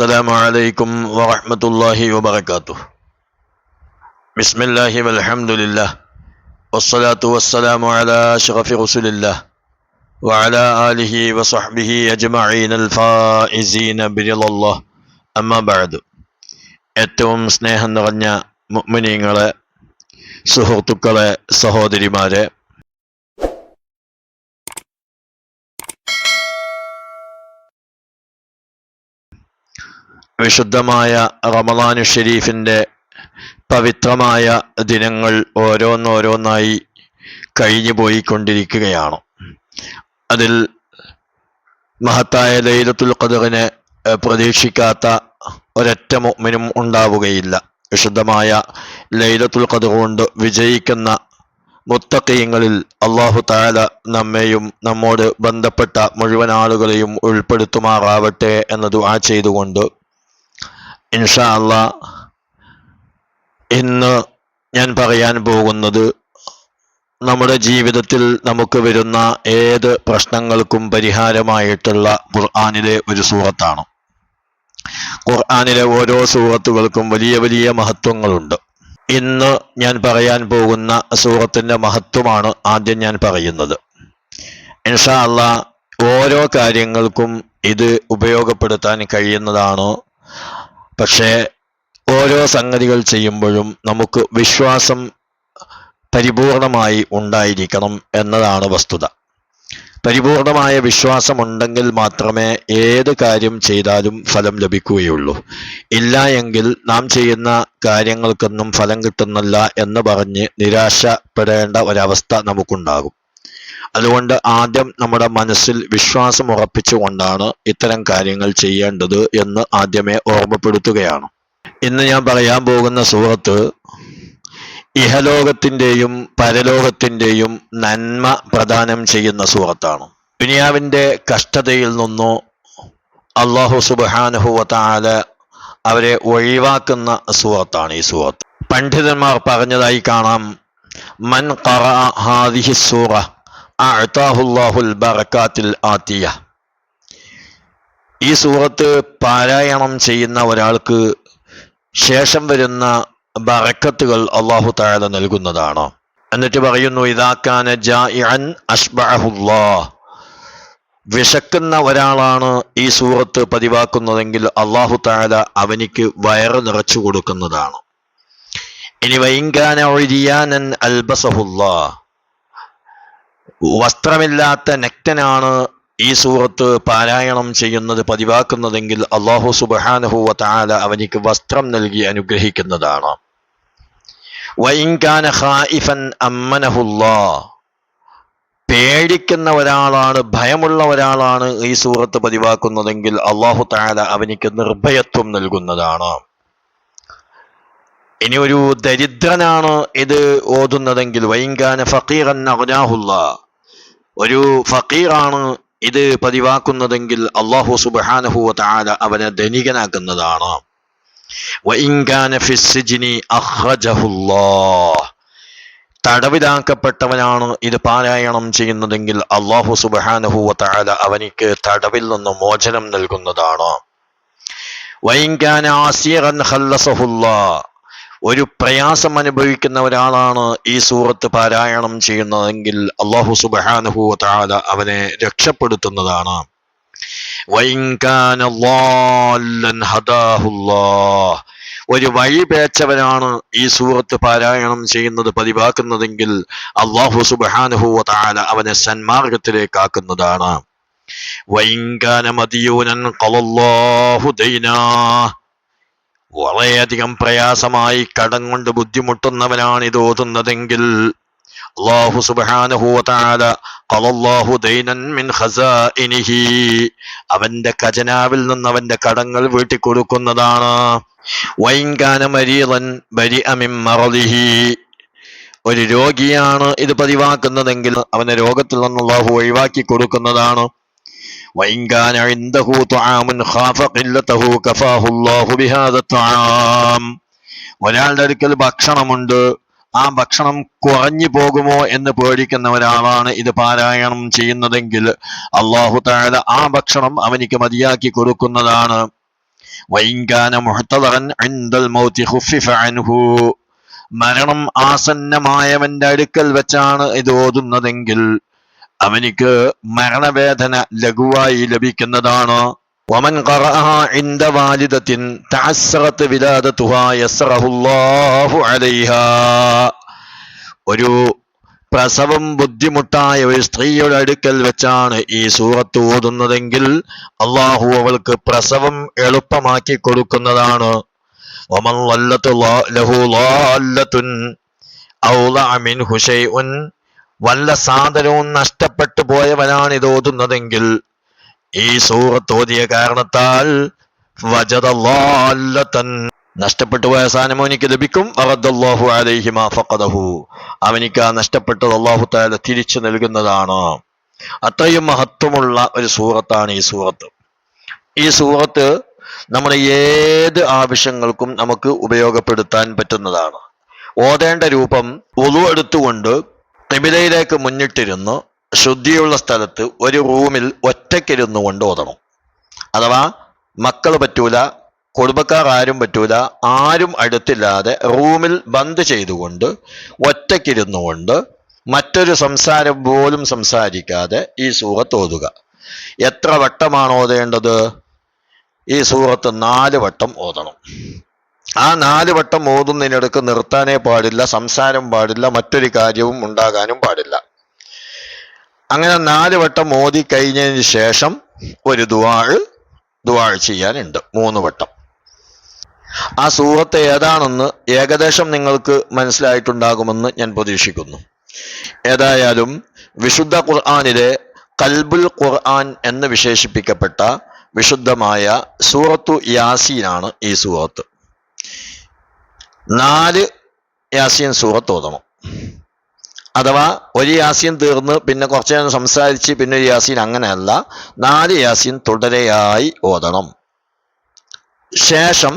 السلام عليكم ورحمة الله وبركاته بسم الله والحمد لله والصلاة والسلام على أشرف رسول الله وعلى آله وصحبه أجمعين الفائزين برضا الله أما بعد ഏറ്റവും സ്നേഹം നിറഞ്ഞ മുഅ്മിനീങ്ങളെ സുഹൃത്തുക്കളെ സഹോദരിമാരെ വിശുദ്ധമായ റമദാനു ഷെരീഫിന്റെ പവിത്രമായ ദിനങ്ങൾ ഓരോന്നോരോന്നായി കഴിഞ്ഞു പോയിക്കൊണ്ടിരിക്കുകയാണ്. അതിൽ മഹത്തായ ലൈലത്തുൽ ഖദറിനെ പ്രതീക്ഷിക്കാത്ത ഒരൊറ്റ മുഅ്മിനും ഉണ്ടാവുകയില്ല. വിശുദ്ധമായ ലൈലത്തുൽ ഖദർ കൊണ്ട് വിജയിക്കുന്ന മുത്തക്കയങ്ങളിൽ അള്ളാഹു താല നമ്മെയും നമ്മോട് ബന്ധപ്പെട്ട മുഴുവൻ ആളുകളെയും ഉൾപ്പെടുത്തുമാറാവട്ടെ എന്ന് ആ ചെയ്തുകൊണ്ട് ഇൻഷാ അള്ളാ ഇന്ന് ഞാൻ പറയാൻ പോകുന്നത് നമ്മുടെ ജീവിതത്തിൽ നമുക്ക് വരുന്ന ഏത് പ്രശ്നങ്ങൾക്കും പരിഹാരമായിട്ടുള്ള ഖുർആാനിലെ ഒരു സൂറത്താണ്. ഖുർആാനിലെ ഓരോ സൂറത്തുകൾക്കും വലിയ വലിയ മഹത്വങ്ങളുണ്ട്. ഇന്ന് ഞാൻ പറയാൻ പോകുന്ന സൂറത്തിന്റെ മഹത്വമാണ് ആദ്യം ഞാൻ പറയുന്നത്. ഇൻഷാ അള്ളാ ഓരോ കാര്യങ്ങൾക്കും ഇത് ഉപയോഗപ്പെടുത്താൻ കഴിയുന്നതാണ് പക്ഷേ ഓരോ സംഗതികൾ ചെയ്യുമ്പോഴും നമുക്ക് വിശ്വാസം പരിപൂർണമായി ഉണ്ടായിരിക്കണം എന്നതാണ് വസ്തുത. പരിപൂർണമായ വിശ്വാസമുണ്ടെങ്കിൽ മാത്രമേ ഏത് കാര്യം ചെയ്താലും ഫലം ലഭിക്കുകയുള്ളൂ. ഇല്ല എങ്കിൽ നാം ചെയ്യുന്ന കാര്യങ്ങൾക്കൊന്നും ഫലം കിട്ടുന്നില്ല എന്ന് പറഞ്ഞ് നിരാശപ്പെടേണ്ട ഒരവസ്ഥ നമുക്കുണ്ടാകും. അതുകൊണ്ട് ആദ്യം നമ്മുടെ മനസ്സിൽ വിശ്വാസം ഉറപ്പിച്ചുകൊണ്ടാണ് ഇത്തരം കാര്യങ്ങൾ ചെയ്യേണ്ടത് എന്ന് ആദ്യമേ ഓർമ്മപ്പെടുത്തുകയാണ്. ഇന്ന് ഞാൻ പറയാൻ പോകുന്ന സുഹൃത്ത് ഇഹലോകത്തിന്റെയും പരലോകത്തിന്റെയും നന്മ പ്രദാനം ചെയ്യുന്ന സുഹൃത്താണ്. ദുനിയാവിന്റെ കഷ്ടതയിൽ നിന്നോ അള്ളാഹു സുബാനുഹുവത്താല അവരെ ഒഴിവാക്കുന്ന സൂറത്താണ് ഈ സൂറത്ത് പണ്ഡിതന്മാർ പറഞ്ഞതായി കാണാം മൻ ഹാദിഹി സൂറ ആത്തിയ ഈ സൂറത്ത് പാരായണം ചെയ്യുന്ന ഒരാൾക്ക് ശേഷം വരുന്ന ബറക്കത്തുകൾ അള്ളാഹു താഴെ നൽകുന്നതാണ്. എന്നിട്ട് പറയുന്നു ഇതാക്കാന വിശക്കുന്ന ഒരാളാണ് ഈ സൂറത്ത് പതിവാക്കുന്നതെങ്കിൽ അള്ളാഹു താഴ അവനിക്ക് വയറ് നിറച്ചു കൊടുക്കുന്നതാണ്. ഇനി വൈങ്കാന ഒഴിയാനൻ അൽബസഹുല്ലാ വസ്ത്രമില്ലാത്ത നക്തനാണ് ഈ സൂറത്ത് പാരായണം ചെയ്യുന്നത് പതിവാക്കുന്നതെങ്കിൽ അള്ളാഹു സുബാനഹുവ താല അവനിക്ക് വസ്ത്രം നൽകി അനുഗ്രഹിക്കുന്നതാണ്. വൈൻകാന ഖായിഫൻ അമ്മനഹുല്ലാ. പേടിക്കുന്ന ഒരാളാണ് ഭയമുള്ള ഒരാളാണ് ഈ സൂറത്ത് പതിവാക്കുന്നതെങ്കിൽ അള്ളാഹു താല അവനിക്ക് നിർഭയത്വം നൽകുന്നതാണ്. ഇനി ഒരു ദരിദ്രനാണ് ഇത് ഓതുന്നതെങ്കിൽ വൈങ്കാന ഫക്കീറൻ അഗ്നാഹുല്ല. ഒരു ഫക്കീറാണ് ഇത് പതിവാക്കുന്നതെങ്കിൽ അള്ളാഹു സുബാനഹു താല അവനെ ധനികനാക്കുന്നതാണ്. തടവിലാക്കപ്പെട്ടവനാണ് ഇത് പാരായണം ചെയ്യുന്നതെങ്കിൽ അള്ളാഹു സുബാനഹുവ താല അവനിക്ക് തടവിൽ നിന്ന് മോചനം നൽകുന്നതാണ്. വൈങ്കാന ആസിയൻ ഖല്ലസഹുല്ലാ ഒരു പ്രയാസം അനുഭവിക്കുന്ന ഒരാളാണ് ഈ സൂറത്ത് പാരായണം ചെയ്യുന്നതെങ്കിൽ അള്ളാഹു സുബാനഹു താല അവനെ രക്ഷപ്പെടുത്തുന്നതാണ്. ഒരു വഴി പേച്ചവനാണ് ഈ സൂറത്ത് പാരായണം ചെയ്യുന്നത് പതിവാക്കുന്നതെങ്കിൽ അള്ളാഹു സുബാനുഹു താല അവനെ സന്മാർഗത്തിലേക്ക് ആക്കുന്നതാണ് വൈങ്കാന മതിയൂനൻ കളല്ലാഹു ദൈനാ വളരെയധികം പ്രയാസമായി കടം കൊണ്ട് ബുദ്ധിമുട്ടുന്നവനാണ് ഇത് ഓതുന്നതെങ്കിൽ അള്ളാഹു സുബ്ഹാനഹു വതആല ഖലല്ലാഹു ദൈനൻ മിൻ ഖസാഇനിഹി അവന്റെ ഖജനാവിൽ നിന്ന് അവന്റെ കടങ്ങൾ വീട്ടി കൊടുക്കുന്നതാണ് മരീളൻ ബരി അമിം മറലിഹി ഒരു രോഗിയാണ് ഇത് പതിവാക്കുന്നതെങ്കിൽ അവനെ രോഗത്തിൽ നിന്ന് ഒഴിവാക്കി കൊടുക്കുന്നതാണ്. وإن كان عنده طعام خاف قلته كفاه الله بهذا الطعام ഒരാളുടെ അടുക്കൽ ഭക്ഷണമുണ്ട് ആ ഭക്ഷണം കുറഞ്ഞു പോകുമോ എന്ന് പേടിക്കുന്ന ഒരാളാണ് ഇത് പാരായണം ചെയ്യുന്നതെങ്കിൽ അള്ളാഹു താഴെ ആ ഭക്ഷണം അവനിക്ക് മതിയാക്കി കൊടുക്കുന്നതാണ് വൈങ്കാന മുഹത്തദറൻ ഇൻദൽ മൗതി ഖുഫിഫ അൻഹു മരണം ആസന്നമായവന്റെ അടുക്കൽ വെച്ചാണ് ഇത് ഓതുന്നതെങ്കിൽ അവനിക്ക് മരണവേദന ലഘുവായി ലഭിക്കുന്നതാണ് വമൻ ഖറഅഹ ഇൻദ വാലിദത്തിൻ തഅസ്സറത് വിലാദതുഹാ യസ്റഹുല്ലാഹു അലൈഹാ ഒരു പ്രസവം ബുദ്ധിമുട്ടായ ഒരു സ്ത്രീയുടെ അടുക്കൽ വെച്ചാണ് ഈ സൂറത്ത് ഓതുന്നതെങ്കിൽ അള്ളാഹു അവൾക്ക് പ്രസവം എളുപ്പമാക്കി കൊടുക്കുന്നതാണ് ومن ضلت ضا- له ضالة أوضع منه شيء വല്ല സാധനവും നഷ്ടപ്പെട്ടു പോയവനാണ് ഇത് ഓതുന്നതെങ്കിൽ ഈ സൂറത്ത് ഓതിയ കാരണത്താൽ നഷ്ടപ്പെട്ടു പോയ സാധനം എനിക്ക് ലഭിക്കും. അറദ്ദാഹു അലൈഹി മാഫഖദഹു അവനിക്ക് ആ നഷ്ടപ്പെട്ടത് അള്ളാഹു താല തിരിച്ചു നൽകുന്നതാണ്. അത്രയും മഹത്വമുള്ള ഒരു സൂറത്താണ് ഈ സൂറത്ത്. ഈ സൂറത്ത് നമ്മുടെ ഏത് ആവശ്യങ്ങൾക്കും നമുക്ക് ഉപയോഗപ്പെടുത്താൻ പറ്റുന്നതാണ്. ഓതേണ്ട രൂപം ഒതു എടുത്തുകൊണ്ട് തിമിലയിലേക്ക് മുന്നിട്ടിരുന്ന് ശുദ്ധിയുള്ള സ്ഥലത്ത് ഒരു റൂമിൽ ഒറ്റയ്ക്കിരുന്നു കൊണ്ട് ഓതണം. അഥവാ മക്കൾ പറ്റൂല കുടുംബക്കാർ ആരും പറ്റൂല ആരും അടുത്തില്ലാതെ റൂമിൽ ബന്ദ് ചെയ്തുകൊണ്ട് ഒറ്റയ്ക്കിരുന്നു കൊണ്ട് മറ്റൊരു സംസാരം പോലും സംസാരിക്കാതെ ഈ സൂറത്ത് ഓതുക. എത്ര വട്ടമാണ് ഓതേണ്ടത്? ഈ സൂറത്ത് നാല് വട്ടം ഓതണം. ആ നാല് വട്ടം ഓതുന്നതിനിടക്ക് നിർത്താനേ പാടില്ല സംസാരം പാടില്ല മറ്റൊരു കാര്യവും ഉണ്ടാകാനും പാടില്ല. അങ്ങനെ നാല് വട്ടം ഓതി കഴിഞ്ഞതിന് ശേഷം ഒരു ദുവാഴ് ദുവാഴ് ചെയ്യാനുണ്ട് മൂന്ന് വട്ടം. ആ സൂറത്ത് ഏതാണെന്ന് ഏകദേശം നിങ്ങൾക്ക് മനസ്സിലായിട്ടുണ്ടാകുമെന്ന് ഞാൻ പ്രതീക്ഷിക്കുന്നു. ഏതായാലും വിശുദ്ധ ഖുർആാനിലെ കൽബുൽ ഖുർആൻ എന്ന് വിശേഷിപ്പിക്കപ്പെട്ട വിശുദ്ധമായ സൂറത്തു യാസീനാണ് ഈ സൂറത്ത്. നാല് യാസീൻ സൂറത്ത് ഓതണം അഥവാ ഒരു യാസീൻ തീർന്ന് പിന്നെ കുറച്ച് നേരം സംസാരിച്ച് പിന്നെ ഒരു യാസീൻ അങ്ങനെയല്ല നാല് യാസീൻ തുടരെയായി ഓതണം. ശേഷം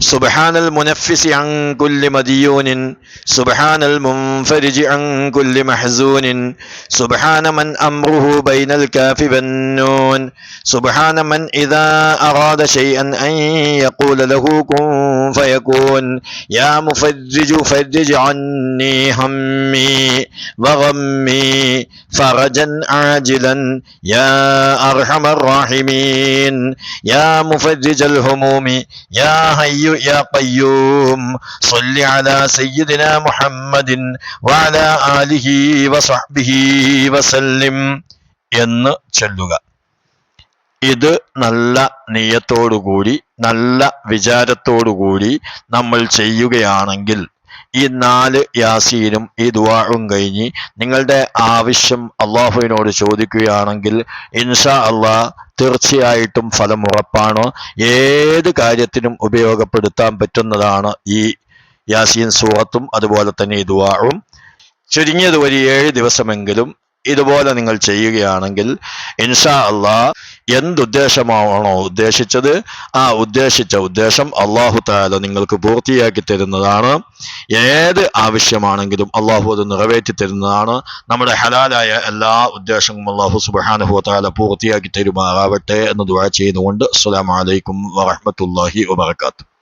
سبحان المنفس عن كل مديون سبحان المنفرج عن كل محزون سبحان من أمره بين الكاف والنون سبحان من إذا أراد شيئا أن يقول له كن فيكون. يا مفرج فرج عني همي وغمي فرجا عاجلا يا أرحم الراحمين. يا مفرج الهموم يا حي يا قيوم صل على سيدنا محمد وعلى آله وصحبه وسلم എന്ന് ചൊല്ലുക ഇത് നല്ല നീയത്തോടുകൂടി നല്ല വിചാരത്തോടുകൂടി നമ്മൾ ചെയ്യുകയാണെങ്കിൽ ഈ നാല് യാസീനും ഈ ദുവാഴും കഴിഞ്ഞ് നിങ്ങളുടെ ആവശ്യം അള്ളാഹുവിനോട് ചോദിക്കുകയാണെങ്കിൽ ഇൻഷാ അള്ളാഹ് തീർച്ചയായിട്ടും ഫലം ഉറപ്പാണ്. ഏത് കാര്യത്തിനും ഉപയോഗപ്പെടുത്താൻ പറ്റുന്നതാണ് ഈ യാസീൻ സൂറത്തും അതുപോലെ തന്നെ ഈ ദുവാഴും ചുരുങ്ങിയത് ഒരു ഏഴ് ദിവസമെങ്കിലും ഇതുപോലെ നിങ്ങൾ ചെയ്യുകയാണെങ്കിൽ ഇൻഷാ അള്ളാ എന്തുദ്ദേശമാണോ ഉദ്ദേശിച്ചത്? ആ ഉദ്ദേശിച്ച ഉദ്ദേശം അള്ളാഹു താല നിങ്ങൾക്ക് പൂർത്തിയാക്കി തരുന്നതാണ്. ഏത് ആവശ്യമാണെങ്കിലും അള്ളാഹു അത് നിറവേറ്റി തരുന്നതാണ്. നമ്മുടെ ഹലാലായ എല്ലാ ഉദ്ദേശങ്ങളും അള്ളാഹു സുബാനുഹു താല പൂർത്തിയാക്കി തരുമാറാവട്ടെ എന്ന് ദുആ ചെയ്തുകൊണ്ട് അസ്സാം അലൈക്കും വറഹ്മത്തുള്ളാഹി വബറകാതുഹു.